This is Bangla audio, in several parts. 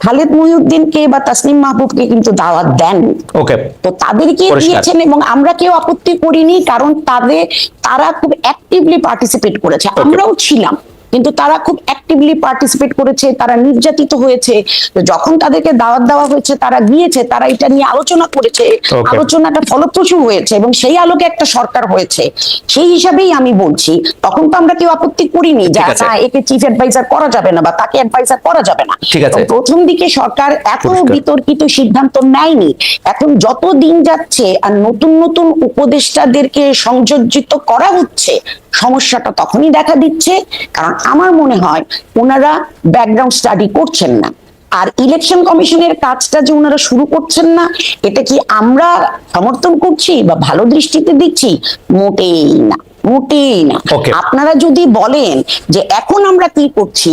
খালেদ মহিউদ্দিনকে বা তাসনিম মাহবুবকে কিন্তু দাওয়াত দেন। ওকে। তো তাদেরকে। দিয়েছেন এবং আমরা কেউ আপত্তি করিনি কারণ তাদের তারা খুব অ্যাক্টিভলি পার্টিসিপেট করেছে। আমরাও ছিলাম। কিন্তু তারা খুব অ্যাক্টিভলি পার্টিসিপেট করেছে তারা নির্যাতিত হয়েছে। যখন তাদেরকে দাওয়াত দেওয়া হয়েছে তারা গিয়েছে তারা এটা নিয়ে আলোচনা করেছে। আলোচনাটা ফলপ্রসূ হয়েছে এবং সেই আলোকে একটা সরকার হয়েছে। সেই হিসাবেই আমি বলছি তখন তো আমরা কেউ আপত্তি করিনি যে। না, একে চিফ অ্যাডভাইজার করা যাবে না বা তাকে অ্যাডভাইজার করা যাবে না। ঠিক আছে। প্রথম দিকে সরকার এত বিতর্কিত সিদ্ধান্ত নেয়নি। এখন যত দিন যাচ্ছে আর নতুন নতুন উপদেষ্টাদেরকে সংযোজিত করা হচ্ছে সমস্যাটা তখনই দেখা দিচ্ছে, কারণ আমার মনে হয় ওনারা ব্যাকগ্রাউন্ড স্টাডি করছেন না। আর ইলেকশন কমিশনের কাজটা যে ওনারা শুরু করছেন না এটা কি আমরা সমর্থন করছি বা ভালো দৃষ্টিতে দিচ্ছি মোটেই না। মোটেই না আপনারা যদি বলেন যে এখন আমরা কি করছি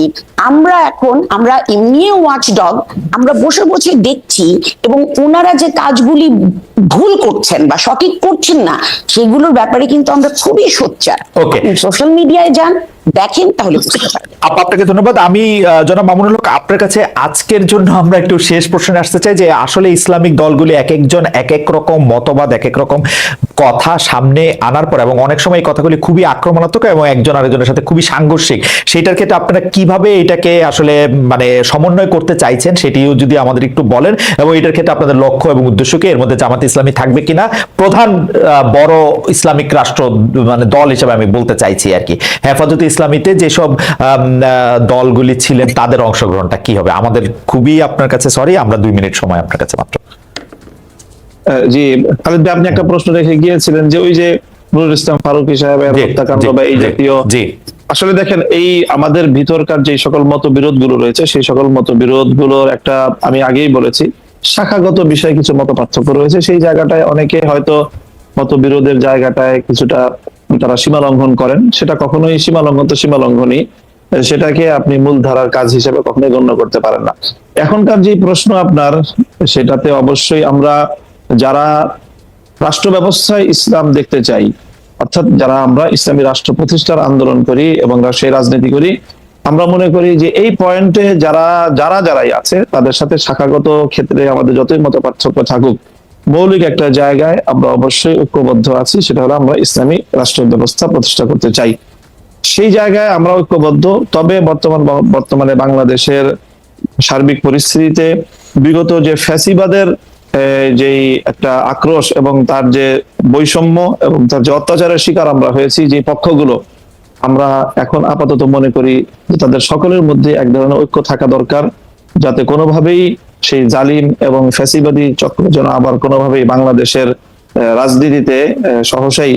আমরা এখন আমরা এমনিও ওয়াচডগ আমরা বসে বসে দেখছি এবং ওনারা যে কাজগুলি ভুল করছেন বা সঠিক করছেন না সেগুলোর ব্যাপারে কিন্তু আমরা খুবই সোচ্চার. সোশ্যাল মিডিয়ায় যান দেখেন তাহলে আপা আপনাকে ধন্যবাদ। আমি জনাব মামুনুল হক আপনার কাছে আজকের জন্য আমরা একটু শেষ প্রশ্নে আসতে চাই যে আসলে ইসলামিক দলগুলি এক একজন এক এক রকম মতবাদ এক এক রকম কথা সামনে আনার পর এবং অনেক সময় এই কথাগুলি খুবই আক্রমণাত্মক এবং একজন আরেকজনের সাথে খুবই সাংঘর্ষিক। সেটার ক্ষেত্রে আপনারা কীভাবে এটাকে আসলে মানে সমন্বয় করতে চাইছেন সেটিও যদি আমাদের একটু বলেন এবং এটার ক্ষেত্রে আপনাদের লক্ষ্য এবং উদ্দেশ্য কি? এর মধ্যে জামাত ইসলামী থাকবে কিনা? প্রধান বড় ইসলামিক রাষ্ট্র মানে দল হিসেবে আমি বলতে চাইছি আর কি। হেফাজতে ইসলামীতে যেসব দলগুলি ছিলেন তাদের অংশগ্রহণটা কি হবে? আমাদের খুবই আপনার কাছে, সরি, আমরা দুই মিনিট সময় আপনার কাছে মাত্র। জি, খালিদ আপনি একটা প্রশ্ন রেখে গিয়েছিলেন যে ওই যে নুরুল ইসলাম ফারুকি সাহেবের হত্যাকাণ্ড বা এই জাতীয় আসলে দেখেন এই আমাদের ভিতরকার যে সকল মতবিরোধগুলো রয়েছে সেই সকল মতবিরোধগুলোর একটা আমি আগেই বলেছি শাখাগত বিষয়ে কিছু মত পার্থক্য রয়েছে। সেই জায়গাটায় অনেকে হয়তো মতবিরোধের জায়গাটায় কিছুটা তারা সীমা লঙ্ঘন করেন। সেটা কখনোই সীমা লঙ্ঘন তো সীমা লঙ্ঘনই। সেটাকে আপনি মূলধারার কাজ হিসেবে কখনোই গণ্য করতে পারেন না। এখনকার যে প্রশ্ন আপনার সেটাতে অবশ্যই আমরা যারা রাষ্ট্র ব্যবস্থায় ইসলাম দেখতে চাই। অর্থাৎ যারা আমরা ইসলামী রাষ্ট্র প্রতিষ্ঠার আন্দোলন করি এবং সেই রাজনীতি করি, আমরা মনে করি যে এই পয়েন্টে যারা যারা, যারাই আছে, তাদের সাথে শাখাগত ক্ষেত্রে আমাদের যতই মত পার্থক্য থাকুক, মৌলিক একটা জায়গায় আমরা অবশ্যই ঐক্যবদ্ধ আছি, সেটা হলো আমরা ইসলামী রাষ্ট্র ব্যবস্থা প্রতিষ্ঠা করতে চাই। সেই জায়গায় আমরা ঐক্যবদ্ধ, তবে বর্তমান, বর্তমানে বাংলাদেশের সার্বিক পরিস্থিতিতে বিগত যে ফ্যাসিবাদের যেই একটা আক্রোশ এবং তার যে বৈষম্য এবং তার যে অত্যাচারের শিকার আমরা হয়েছি, যে পক্ষগুলো, আমরা এখন আপাতত মনে করি যে তাদের সকলের মধ্যে এক ধরনের ঐক্য থাকা দরকার, যাতে কোনোভাবেই সেই জালিম এবং ফ্যাসিবাদী চক্র যেন আবার কোনোভাবেই বাংলাদেশের রাজনীতিতে সহসাই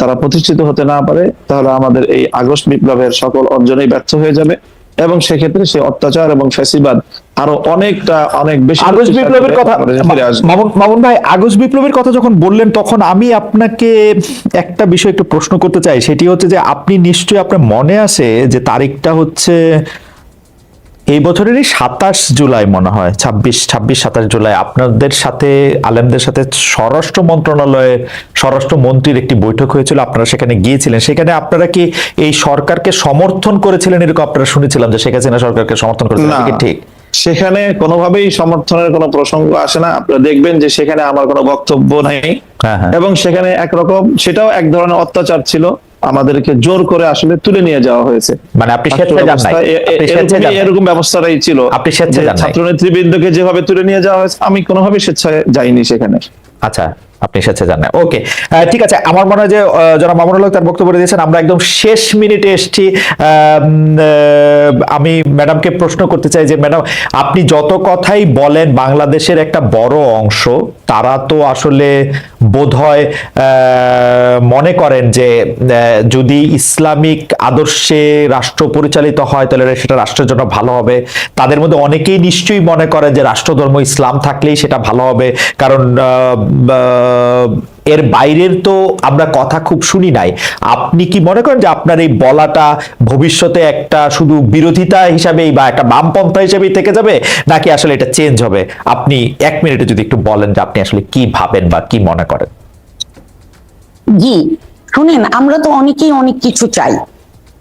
তারা প্রতিষ্ঠিত হতে না পারে, তাহলে আমাদের এই আগস্ট বিপ্লবের সকল অর্জনেই ব্যর্থ হয়ে যাবে। এবং সেক্ষেত্রে সে অত্যাচার এবং ফ্যাসিবাদ আরও অনেকটা অনেক বেশি আগস্ট বিপ্লবের কথা। মামুন মামুন ভাই আগস্ট বিপ্লবের কথা যখন বললেন তখন আমি আপনাকে একটা বিষয় একটু প্রশ্ন করতে চাই। সেটি হচ্ছে যে আপনি নিশ্চয়ই আপনার মনে আছে যে তারিখটা হচ্ছে এই বছরেরই সাতাশ জুলাই মনে হয় ছাব্বিশ ছাব্বিশ সাতাশ জুলাই। আপনাদের সাথে আলেমদের সাথে স্বরাষ্ট্র মন্ত্রণালয়ের স্বরাষ্ট্র মন্ত্রীর একটি বৈঠক হয়েছিল আপনারা সেখানে গিয়েছিলেন। সেখানে আপনারা কি এই সরকারকে সমর্থন করেছিলেন? এরকম আপনারা শুনেছিলাম যে শেখ হাসিনা সরকারকে সমর্থন করেছিলেন। ঠিক। সেখানে কোনোভাবেই সমর্থনের কোনো প্রসঙ্গ আসে না। আপনারা দেখবেন যে সেখানে আমার কোনো বক্তব্য নাই। হ্যাঁ, হ্যাঁ। এবং সেখানে একরকম সেটাও এক ধরনের অত্যাচার ছিল। আমাদেরকে জোর করে আসলে তুলে নিয়ে যাওয়া হয়েছে। মানে আপনি স্বেচ্ছায় যান নাই? এরকম ব্যবস্থাটাই ছিল। আপনি স্বেচ্ছায় যান ছাত্র নেতৃবৃন্দকে যেভাবে তুলে নিয়ে যাওয়া হয়েছে আমি কোনোভাবে স্বেচ্ছায় যাইনি সেখানে। আচ্ছা আপনি স্বেচ্ছা জানেন ওকে ঠিক আছে আমার মনে হয় যে যারা মামুনুল তার বক্তব্য দিয়েছেন আমরা একদম শেষ মিনিটে এসেছি। আমি ম্যাডামকে প্রশ্ন করতে চাই যে ম্যাডাম আপনি যত কথাই বলেন বাংলাদেশের একটা বড় অংশ তারা তো আসলে বোধহয় আহ, মনে করেন যে যদি ইসলামিক আদর্শে রাষ্ট্র পরিচালিত হয়, তাহলে সেটা রাষ্ট্রের জন্য ভালো হবে। তাদের মধ্যে অনেকেই নিশ্চয়ই মনে করে যে রাষ্ট্রধর্ম ইসলাম থাকলেই সেটা ভালো হবে। কারণ এর বাইরের তো আমরা কথা খুব শুনি নাই। আপনি কি মনে করেন যে আপনার এই বলাটা ভবিষ্যতে একটা শুধু বিরোধিতা হিসাবেই বা একটা বামপন্থা হিসেবেই থেকে যাবে, নাকি আসলে এটা চেঞ্জ হবে? আপনি এক মিনিটে যদি একটু বলেন যে আপনি আসলে কি ভাবেন বা কি মনে করেন। জি শুনেন আমরা তো অনেকেই অনেক কিছু চাই।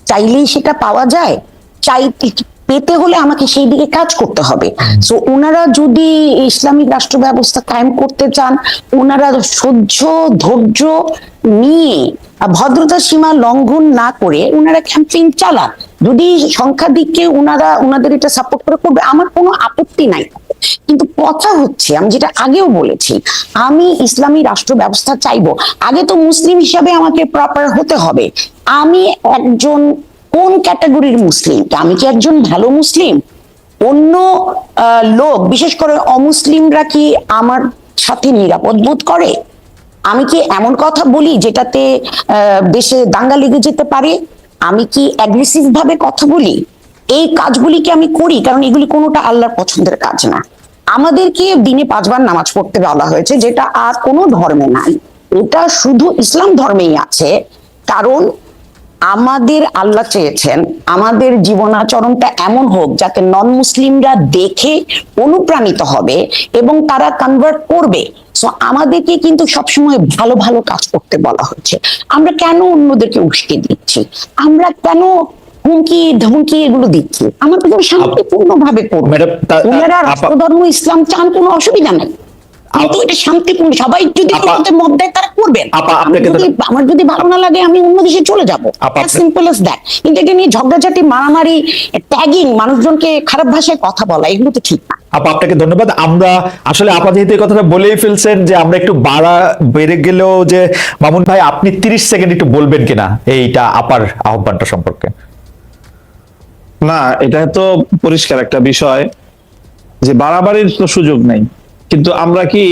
চাইলেই সেটা পাওয়া যায়। চাই পেতে হলে আমাকে সেই দিকে কাজ করতে হবে। সো ওনারা যদি ইসলামিক রাষ্ট্র ব্যবস্থা কায়েম করতে চান ওনারা সহ্য ধৈর্য নিয়ে ভদ্রতা সীমা লঙ্ঘন না করে ওনারা ক্যাম্পেইন চালান। যদি সংখ্যাধিককে ওনারা ওনাদের এটা সাপোর্ট করে করবে আমার কোনো আপত্তি নাই। কিন্তু কথা হচ্ছে, আমি যেটা আগেও বলেছি, আমি ইসলামী রাষ্ট্র ব্যবস্থা চাইব। আগে তো মুসলিম হিসাবে আমাকে প্রপার হতে হবে। আমি একজন কোন ক্যাটাগরির মুসলিম? আমি কি একজন ভালো মুসলিম? অন্য লোক, বিশেষ করে অমুসলিমরা কি আমার সাথে নিরাপদ বোধ করে? আমি কি এমন কথা বলি যেটাতে দেশে দাঙ্গা লেগে যেতে পারে? আমি কি অ্যাগ্রেসিভ ভাবে কথা বলি? এই কাজগুলি কি আমি করি? কারণ এগুলি কোনোটা আল্লাহর পছন্দের কাজ না। আমাদেরকে দিনে পাঁচবার নামাজ পড়তে বলা হয়েছে, যেটা আর কোনো ধর্মে নাই। এটা শুধু ইসলাম ধর্মেই আছে, কারণ আমাদের আল্লাহ চেয়েছেন, আমাদের জীবনাচরণটা এমন হোক যাতে নন মুসলিমরা দেখে অনুপ্রাণিত হবে এবং তারা কনভার্ট করবে। সো আমাদেরকে কিন্তু সবসময় ভালো ভালো কাজ করতে বলা হচ্ছে। আমরা কেন অন্যদেরকে উস্কে দিচ্ছি? আমরা কেন হুমকি ধমকি এগুলো দিচ্ছি। আমাদের শান্তিপূর্ণ ভাবে করব ওনারা রাষ্ট্রধর্ম ইসলাম চান কোনো অসুবিধা নেই। কিন্তু এটা শান্তিপূর্ণ সবাই যদি মত দেয় তারা করবেন তো- আমার যদি ভালো না লাগে আমি অন্য দেশে চলে যাব। সিম্পল এস দ্যাট কিন্তু এটা নিয়ে ঝগড়াঝাটি মারামারি ট্যাগিং মানুষজনকে খারাপ ভাষায় কথা বলা এগুলো তো ঠিক না। আপা আপনাকে ধন্যবাদ। আমরা আসলে আপা যেহেতু এই কথাটা বলেই ফেলছেন যে আমরা একটু বাড়া বেড়ে গেলেও যে মামুন ভাই আপনি তিরিশ সেকেন্ড একটু বলবেন কিনা? এইটা আপার আহ্বানটা সম্পর্কে। না, এটা তো পরিষ্কার একটা বিষয় যে বাড়াবাড়ির তো সুযোগ নেই। কিন্তু আমরা কি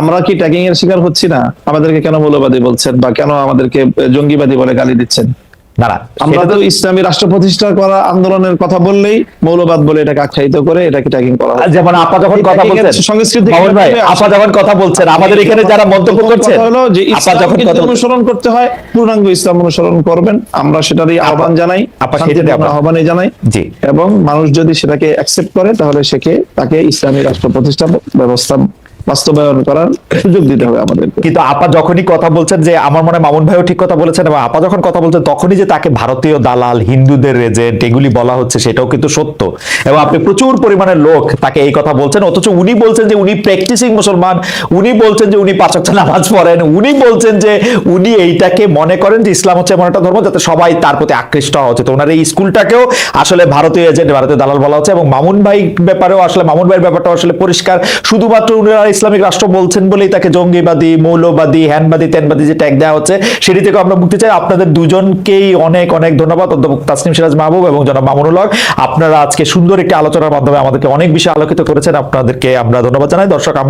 আমরা কি ট্যাগিং এর শিকার হচ্ছি না? আমাদেরকে কেন মৌলবাদী বলছেন বা কেন আমাদেরকে জঙ্গিবাদী বলে গালি দিচ্ছেন? না আমরা তো ইসলামী রাষ্ট্র প্রতিষ্ঠা করা আন্দোলনের কথা বললেই মৌলবাদ বলে এটাকে আখ্যায়িত করে এটাকে ট্যাগিং করা যেমন আপা যখন কথা বলছেন সংস্কৃতি ভাই আপা যখন কথা বলছেন আমাদের এখানে যারা মন্তব্য কথা হলো যে আপা যখন কথা অনুসরণ করতে হয় পূর্ণাঙ্গ ইসলাম অনুসরণ করবেন আমরা সেটারই আহ্বান জানাই আপা, সেটারই আহ্বান। আহ্বানে জানাই জি। এবং মানুষ যদি সেটাকে অ্যাকসেপ্ট করে তাহলে সেকে তাকে ইসলামী রাষ্ট্র প্রতিষ্ঠা ব্যবস্থা বাস্তবায়ন করার সুযোগ দিতে হবে আমাদেরকে। কিন্তু আপা যখনই কথা বলছেন যে আমার মনে মামুন ভাইও ঠিক কথা বলেছেন, এবং আপা যখন কথা বলছেন, তখনই যে তাকে ভারতীয় দালাল, হিন্দুদের এজেন্ট এগুলি বলা হচ্ছে, সেটাও কিন্তু সত্য। এবং আপনি প্রচুর পরিমাণে লোক তাকে এই কথা বলছেন, অথচ উনি বলছেন যে উনি প্র্যাকটিসিং মুসলমান, উনি বলছেন যে উনি পাঁচ ওয়াক্ত নামাজ পড়েন, উনি বলছেন যে উনি এইটাকে মনে করেন যে ইসলাম হচ্ছে এমন একটা ধর্ম যাতে সবাই তার প্রতি আকৃষ্ট হওয়া উচিত। ওনার এই স্কুলটাকেও আসলে ভারতীয় এজেন্ট ভারতীয় দালাল বলা হচ্ছে, এবং মামুন ভাই ব্যাপারেও আসলে, মামুন ভাইয়ের ব্যাপারটা আসলে পরিষ্কার। শুধুমাত্র উনারা ইসলামিক রাষ্ট্র বলছেন বলেই তাকে জঙ্গিবাদী, মৌলবাদী হ্যানবাদী ত্যানবাদী যে ট্যাগ দেওয়া হচ্ছে, সেটি থেকে আমরা মুক্তি চাই। আপনাদের দুজনকেই অনেক অনেক ধন্যবাদ। অধ্যাপক তাসনিম সিরাজ মাহবুব এবং জনাব মামুনুল হক, আপনারা আজকে সুন্দর একটি আলোচনার মাধ্যমে আমাদেরকে অনেক বিষয় আলোকিত করেছেন। আপনাদেরকে আমরা ধন্যবাদ জানাই। দর্শক, আমরা